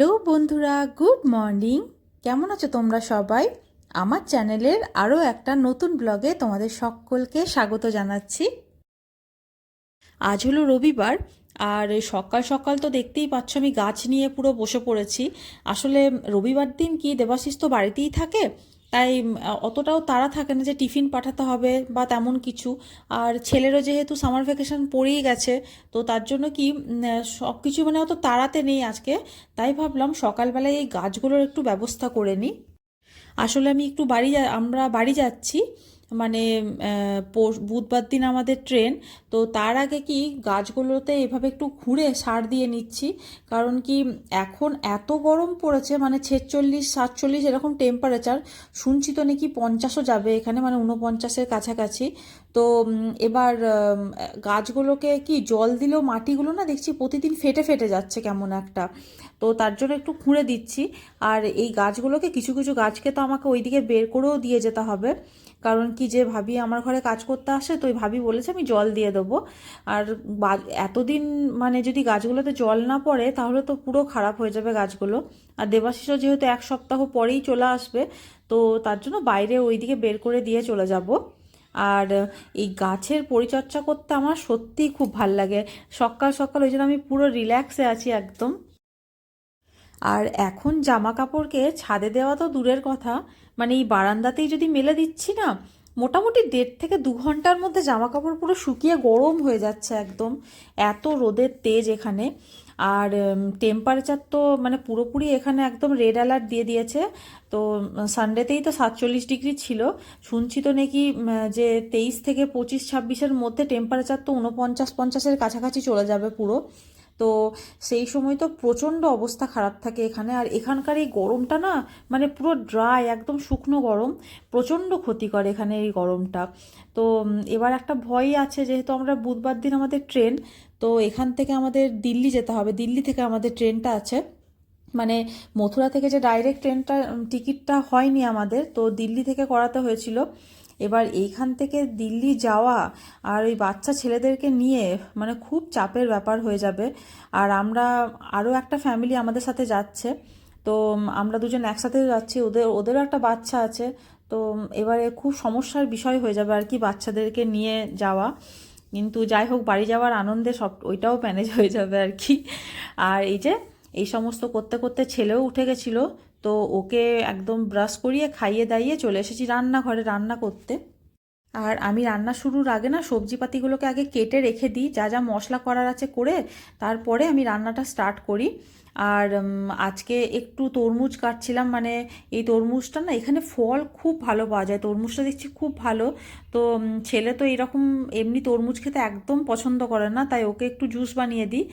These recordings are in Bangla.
হ্যালো বন্ধুরা, গুড মর্নিং। কেমন আছো তোমরা সবাই? আমার চ্যানেলের আরও একটা নতুন ব্লগে তোমাদের সকলকে স্বাগত জানাচ্ছি। আজ হলো রবিবার, আর সকাল সকাল তো দেখতেই পাচ্ছ আমি গাছ নিয়ে পুরো বসে পড়েছি। আসলে রবিবার দিন কি দেবাশিস তো বাড়িতেই থাকে তাই অতটাও তারা থাকে না যে টিফিন পাঠাতে হবে বা তেমন কিছু। আর ছেলেরও যেহেতু সামার ভ্যাকেশন পড়েই গেছে, তো তার জন্য কি সব কিছু মানে অত তাড়াতে নেই আজকে। তাই ভাবলাম সকালবেলায় এই গাছগুলোর একটু ব্যবস্থা করে নিই। আসলে আমি একটু বাড়ি আমরা বাড়ি যাচ্ছি মানে বুধবার দিন আমাদের ট্রেন, তো তার আগে কি গাছগুলোতে এভাবে একটু ঘুরে সার দিয়ে নিচ্ছি? কারণ কি এখন এত গরম পড়েছে মানে ছেচল্লিশ, সাতচল্লিশ এরকম টেম্পারেচার শুনছি তো নাকি পঞ্চাশও যাবে এখানে মানে ঊনপঞ্চাশের কাছাকাছি। তো এবার গাছগুলোকে কি জল দিলেও মাটিগুলো না দেখছি প্রতিদিন ফেটে ফেটে যাচ্ছে কেমন একটা। তো তার জন্য একটু খুঁড়ে দিচ্ছি। আর এই গাছগুলোকে কিছু কিছু গাছকে তো আমাকে ওইদিকে বের করেও দিয়ে যেতে হবে। কারণ কি যে ভাবি আমার ঘরে কাজ করতে আসে তো ওই ভাবি বলেছে আমি জল দিয়ে দেবো। আর এতদিন মানে যদি গাছগুলোতে জল না পড়ে তাহলে তো পুরো খারাপ হয়ে যাবে গাছগুলো। আর দেবাশিসও যেহেতু এক সপ্তাহ পরেই চলে আসবে, তো তার জন্য বাইরে ওইদিকে বের করে দিয়ে চলে যাব। আর এই গাছের পরিচর্যা করতে আমার সত্যিই খুব ভালো লাগে। সকাল সকাল ওই জন্য আমি পুরো রিল্যাক্সে আছি একদম। আর এখন জামা কাপড়কে ছাদে দেওয়া তো দূরের কথা মানে এই বারান্দাতেই যদি মেলে দিচ্ছি না, মোটামুটি দেড় থেকে দু ঘণ্টার মধ্যে জামা কাপড় পুরো শুকিয়ে গরম হয়ে যাচ্ছে একদম। এত রোদের তেজ এখানে। আর টেম্পারেচার তো মানে পুরোপুরি এখানে একদম রেড অ্যালার্ট দিয়ে দিয়েছে। তো সানডেতেই তো সাতচল্লিশ ডিগ্রি ছিল। শুনছি তো নাকি যে তেইশ থেকে পঁচিশ, ছাব্বিশের মধ্যে টেম্পারেচার তো উনপঞ্চাশ পঞ্চাশের কাছাকাছি চলে যাবে পুরো। তো, সেই সময় তো প্রচণ্ড অবস্থা খারাপ থাকে এখানে। আর এখানকার এই গরমটা না মানে পুরো ড্রাই একদম শুকনো গরম। প্রচণ্ড ক্ষতি করে এখানে এই গরমটা। তো এবার একটা ভয়ই আছে, যেহেতু আমরা বুধবার দিন আমাদের ট্রেন তো এখান থেকে আমাদের দিল্লি যেতে হবে। দিল্লি থেকে আমাদের ট্রেনটা আছে। মানে মথুরা থেকে যে ডাইরেক্ট ট্রেনটা টিকিটটা হয়নি আমাদের, তো দিল্লি থেকে করাতে হয়েছিল। এবার এইখান থেকে দিল্লি যাওয়া আর ওই বাচ্চা ছেলেদেরকে নিয়ে মানে খুব চাপের ব্যাপার হয়ে যাবে। আর আমরা, আরও একটা ফ্যামিলি আমাদের সাথে যাচ্ছে। তো আমরা দুজন একসাথে যাচ্ছি। ওদের, ওদেরও একটা বাচ্চা আছে। তো এবারে খুব সমস্যার বিষয় হয়ে যাবে আর কি বাচ্চাদেরকে নিয়ে যাওয়া। কিন্তু যাই হোক, বাড়ি যাওয়ার আনন্দে সব, ওইটাও ম্যানেজ হয়ে যাবে আর কি। আর এই যে, এই সমস্ত করতে করতে ছেলেও উঠে গেছিল, তো ওকে একদম ব্রাশ করিয়ে খাইয়ে দাইয়ে চলে এসেছি রান্নাঘরে রান্না করতে। আর আমি রান্না শুরুর আগে না, সবজিপাতিগুলোকে আগে কেটে রেখে দিই, যা যা মশলা করার আছে করে তারপরে আমি রান্নাটা স্টার্ট করি। আর আজকে একটু তরমুজ কাটছিলাম মানে এই তরমুজটা না এখানে ফল খুব ভালো পাওয়া যায়, তরমুজটা দেখছি খুব ভালো। তো ছেলে তো এরকম এমনি তরমুজ খেতে একদম পছন্দ করে না, তাই ওকে একটু জুস বানিয়ে দিই।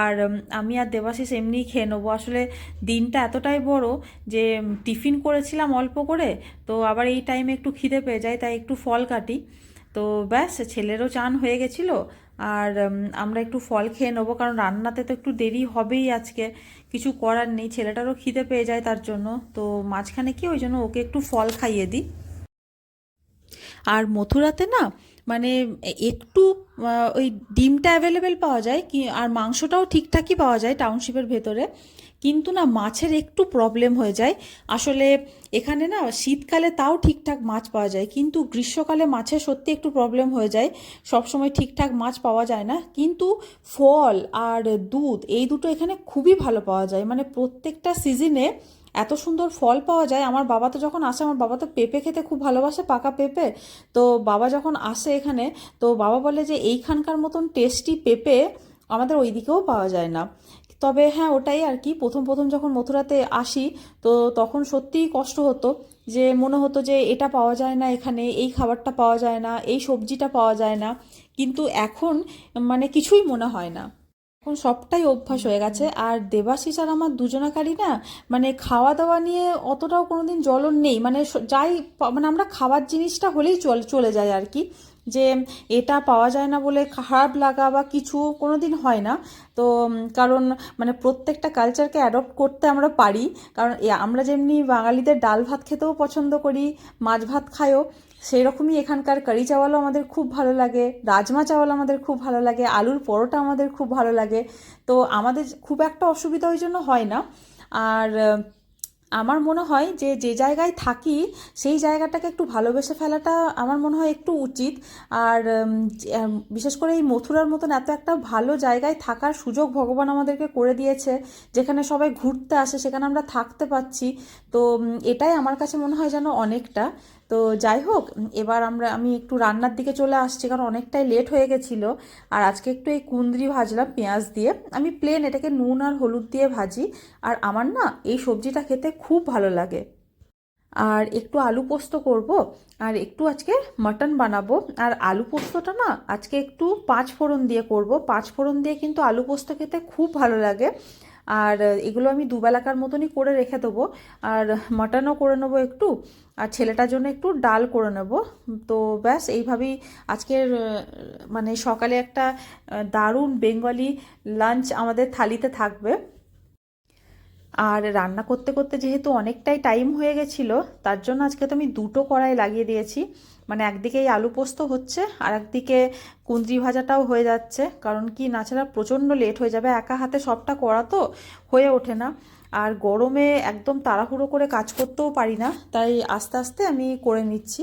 আর আমি আর দেবাশিস এমনিই খেয়ে নেব। আসলে দিনটা এতটাই বড় যে টিফিন করেছিলাম অল্প করে, তো আবার এই টাইমে একটু খিদে পেয়ে যায়, তাই একটু ফল কাটি। তো ব্যাস, ছেলেরও চান হয়ে গেছিল। আর আমরা একটু ফল খেয়ে নেব, কারণ রান্নাতে তো একটু দেরি হবেই আজকে। কিছু করার নেই, ছেলেটারও খিদে পেয়ে যায় তার জন্য। তো মাঝখানে কি ওই জন্য ওকে একটু ফল খাইয়ে দিই। আর মথুরাতে না মানে একটু ওই ডিমটা অ্যাভেলেবেল পাওয়া যায়, কি, আর মাংসটাও ঠিকঠাকই পাওয়া যায় টাউনশিপের ভেতরে। কিন্তু না, মাছের একটু প্রবলেম হয়ে যায়। আসলে, এখানে না, শীতকালে তাও ঠিকঠাক মাছ পাওয়া যায়, কিন্তু গ্রীষ্মকালে মাছের সত্যি একটু প্রবলেম হয়ে যায়। সবসময় ঠিকঠাক মাছ পাওয়া যায় না। কিন্তু ফল আর দুধ, এই দুটো এখানে খুবই ভালো পাওয়া যায়। মানে প্রত্যেকটা সিজনে এত সুন্দর ফল পাওয়া যায়। আমার বাবা তো যখন আসে, আমার বাবা তো পেঁপে খেতে খুব ভালোবাসে, পাকা পেঁপে। তো বাবা যখন আসে এখানে, তো বাবা বলে যে, এইখানকার মতন টেস্টি পেঁপে আমাদের ওই দিকেও পাওয়া যায় না। তবে হ্যাঁ ওটাই আর কি। প্রথম প্রথম যখন মথুরাতে আসি, তো তখন সত্যিই কষ্ট হতো যে, মনে হতো যে, এটা পাওয়া যায় না এখানে, এই খাবারটা পাওয়া যায় না, এই সবজিটা পাওয়া যায় না। কিন্তু এখন মানে কিছুই মনে হয় না। এখন সবটাই অভ্যাস হয়ে গেছে। আর দেবাশিস আর আমার দুজনাকারই না মানে খাওয়া দাওয়া নিয়ে অতটাও কোনোদিন জ্বলন নেই। মানে যাই মানে আমরা খাবার জিনিসটা হলেই চল, চলে যায় আর কি। যে এটা পাওয়া যায় না বলে খারাপ লাগা বা কিছু কোনো দিন হয় না। তো কারণ মানে প্রত্যেকটা কালচারকে অ্যাডপ্ট করতে আমরা পারি। কারণ আমরা যেমনি বাঙালিদের ডাল ভাত খেতেও পছন্দ করি, মাছ ভাত খায়ও সেই রকমই এখানকার কারি চাওয়ালও আমাদের খুব ভালো লাগে, রাজমা চাওয়াল আমাদের খুব ভালো লাগে, আলুর পরোটা আমাদের খুব ভালো লাগে। তো আমাদের খুব একটা অসুবিধা ওই জন্য হয় না। আর আমার মনে হয় যে যে জায়গায় থাকি, সেই জায়গাটাকে একটু ভালোবেসে ফেলাটা আমার মনে হয় একটু উচিত। আর বিশেষ করে এই মথুরার মতন এত একটা ভালো জায়গায় থাকার সুযোগ ভগবান আমাদেরকে করে দিয়েছে, যেখানে সবাই ঘুরতে আসে, সেখানে আমরা থাকতে পাচ্ছি তো এটাই আমার কাছে মনে হয় যেন অনেকটা। তো যাই হোক এবার আমরা, আমি একটু রান্নার দিকে চলে আসছি কারণ অনেকটাই লেট হয়ে গেছিল। আর আজকে একটু এই কুন্দ্রি ভাজলাম পেঁয়াজ দিয়ে। আমি প্লেন এটাকে নুন আর হলুদ দিয়ে ভাজি। আর আমার না এই সবজিটা খেতে খুব ভালো লাগে। আর একটু আলু পোস্ত করব। আর একটু আজকে মাটন বানাবো। আর আলু পোস্তটা না আজকে একটু পাঁচ ফোড়ন দিয়ে করব। পাঁচ ফোড়ন দিয়ে কিন্তু আলু পোস্ত খেতে খুব ভালো লাগে। আর এগুলো আমি দুবেলাকার মতনই করে রেখে দেবো। আর, মাটনও করে নেব একটু, আর ছেলেটার জন্য একটু ডাল করে নেব। তো ব্যাস, এইভাবেই আজকের মানে সকালে একটা দারুণ বেঙ্গলি লাঞ্চ আমাদের থালিতে থাকবে। আর রান্না করতে করতে যেহেতু অনেকটাই টাইম হয়ে গেছিল, তার জন্য আজকে তো আমি দুটো কড়াই লাগিয়ে দিয়েছি। মানে একদিকে এই আলু পোস্ত হচ্ছে, আর একদিকে কুঁদরি ভাজাটাও হয়ে যাচ্ছে। কারণ কি নাছাড়া প্রচণ্ড লেট হয়ে যাবে, একা হাতে সবটা করা তো হয়ে ওঠে না। আর গরমে একদম তাড়াহুড়ো করে কাজ করতেও পারি না, তাই আস্তে আস্তে আমি করে নিচ্ছি।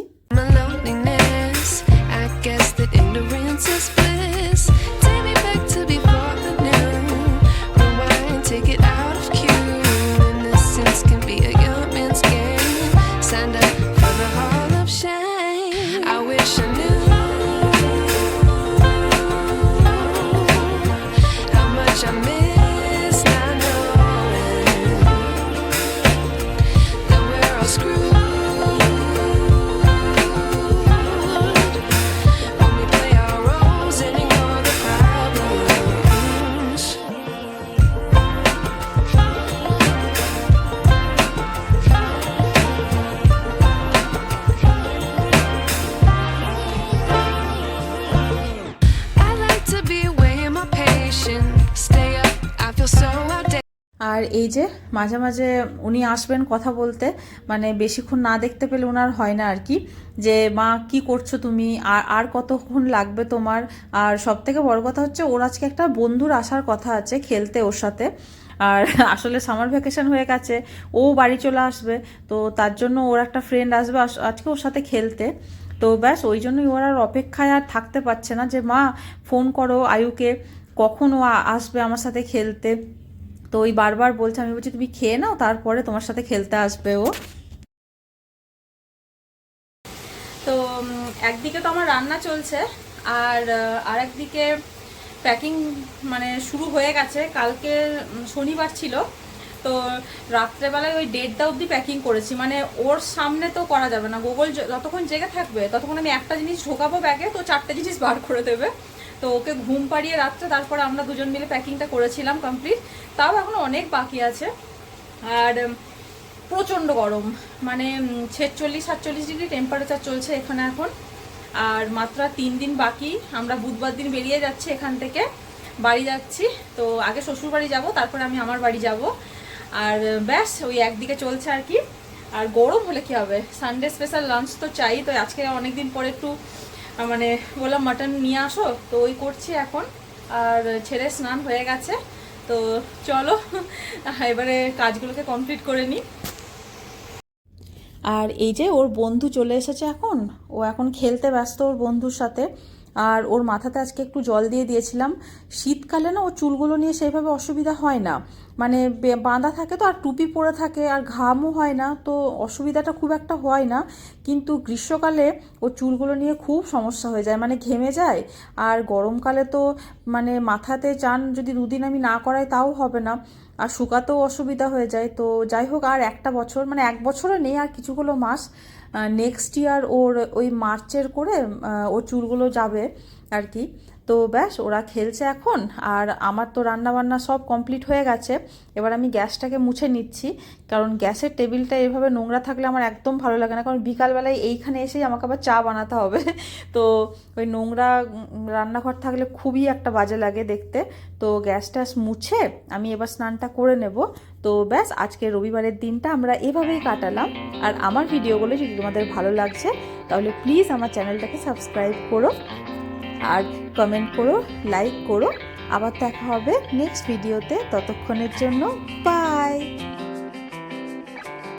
আর এই যে মাঝে মাঝে উনি আসবেন কথা বলতে মানে বেশিক্ষণ না দেখতে পেলে ওনার হয় না আর কি, যে মা কি করছ তুমি, আর আর কতক্ষণ লাগবে তোমার? আর সব থেকে বড় কথা হচ্ছে ওর আজকে একটা বন্ধুর আসার কথা আছে খেলতে ওর সাথে। আর আসলে সামার ভ্যাকেশন হয়ে গেছে, ও বাড়ি চলে আসবে, তো তার জন্য ওর একটা ফ্রেন্ড আসবে আজকে ওর সাথে খেলতে। তো ব্যাস, ওই জন্যই ওরা আর অপেক্ষায় আর থাকতে পারছে না যে মা, ফোন করো আয়ুকে, কখন ও আসবে আমার সাথে খেলতে? তো ওই বারবার বলছে আমি বলছি তুমি খেয়ে নাও তারপরে তোমার সাথে খেলতে আসবে ও। তো একদিকে তো আমার রান্না চলছে আর আহ, আরেকদিকে প্যাকিং মানে শুরু হয়ে গেছে। কালকে শনিবার ছিল তো রাত্রেবেলায় ওই দেড়টা অবধি প্যাকিং করেছি। মানে ওর সামনে তো করা যাবে না। গুগল যতক্ষণ জেগে থাকবে ততক্ষণ আমি একটা জিনিস ঢোকাবো ব্যাগে তো চারটে জিনিস বার করে দেবে। তো ওকে ঘুম পাড়িয়ে রাত্রে তারপরে আমরা দুজন মিলে প্যাকিংটা করেছিলাম কমপ্লিট। তাও এখনও অনেক বাকি আছে। আর প্রচণ্ড গরম। মানে ছেচল্লিশ, সাতচল্লিশ ডিগ্রি টেম্পারেচার চলছে এখানে এখন। আর মাত্র তিন দিন বাকি। আমরা বুধবার দিন বেরিয়ে যাচ্ছি এখান থেকে। বাড়ি যাচ্ছি। তো আগে শ্বশুর বাড়ি যাব, তারপরে আমি আমার বাড়ি যাব। আর, ব্যাস, ওই একদিকে চলছে আর কি। আর গরম হলে কি হবে? সানডে স্পেশাল লাঞ্চ তো চাই। তো আজকে অনেকদিন পরে একটু মানে বললাম মাটন নিয়ে আসো, তো ওই করছি এখন। আর ছেড়ে স্নান হয়ে গেছে, তো চলো এবারে কাজগুলোকে কমপ্লিট করে নিই। আর এই যে ওর বন্ধু চলে এসেছে এখন, ও এখন খেলতে ব্যস্ত ওর বন্ধুর সাথে। আর ওর মাথাতে আজকে একটু জল দিয়ে দিয়েছিলাম। শীতকালে না ওর চুলগুলো নিয়ে সেইভাবে অসুবিধা হয় না। মানে বাঁধা থাকে তো আর টুপি পরে থাকে আর ঘামও হয় না, তো অসুবিধাটা খুব একটা হয় না। কিন্তু গ্রীষ্মকালে ওর চুলগুলো নিয়ে খুব সমস্যা হয়ে যায় মানে ঘেমে যায়। আর গরমকালে তো মানে মাথাতে চান যদি দুদিন আমি না করাই তাও হবে না। আর শুকাতেও অসুবিধা হয়ে যায়, তো যাই হোক আর একটা বছর মানে এক বছরও নেই, আর কিছুগুলো মাস। নেক্সট ইয়ার ওর ওই মার্চের করে ও চুলগুলো যাবে আর কি। তো ব্যাস, ওরা খেলছে এখন, আর আমার তো রান্না বান্না সব কমপ্লিট হয়ে গেছে। এবার আমি গ্যাসটাকে মুছে নিচ্ছি, কারণ গ্যাসের টেবিলটা এভাবে নোংরা থাকলে আমার একদম ভালো লাগে না, কারণ বিকালবেলায় এইখানে এসেই আমাকে আবার চা বানাতে হবে। তো ওই নোংরা রান্নাঘর থাকলে খুবই একটা বাজে লাগে দেখতে। তো গ্যাস ট্যাস মুছে আমি এবার স্নানটা করে নেব। তো ব্যাস, আজকে রবিবারের দিনটা আমরা এভাবেই কাটালাম। আর আমার ভিডিওগুলো যদি তোমাদের ভালো লাগছে, তাহলে প্লিজ আমার চ্যানেলটাকে সাবস্ক্রাইব করো। আর কমেন্ট করো লাইক করো। আবার দেখা হবে নেক্সট ভিডিওতে ততক্ষণের জন্য বাই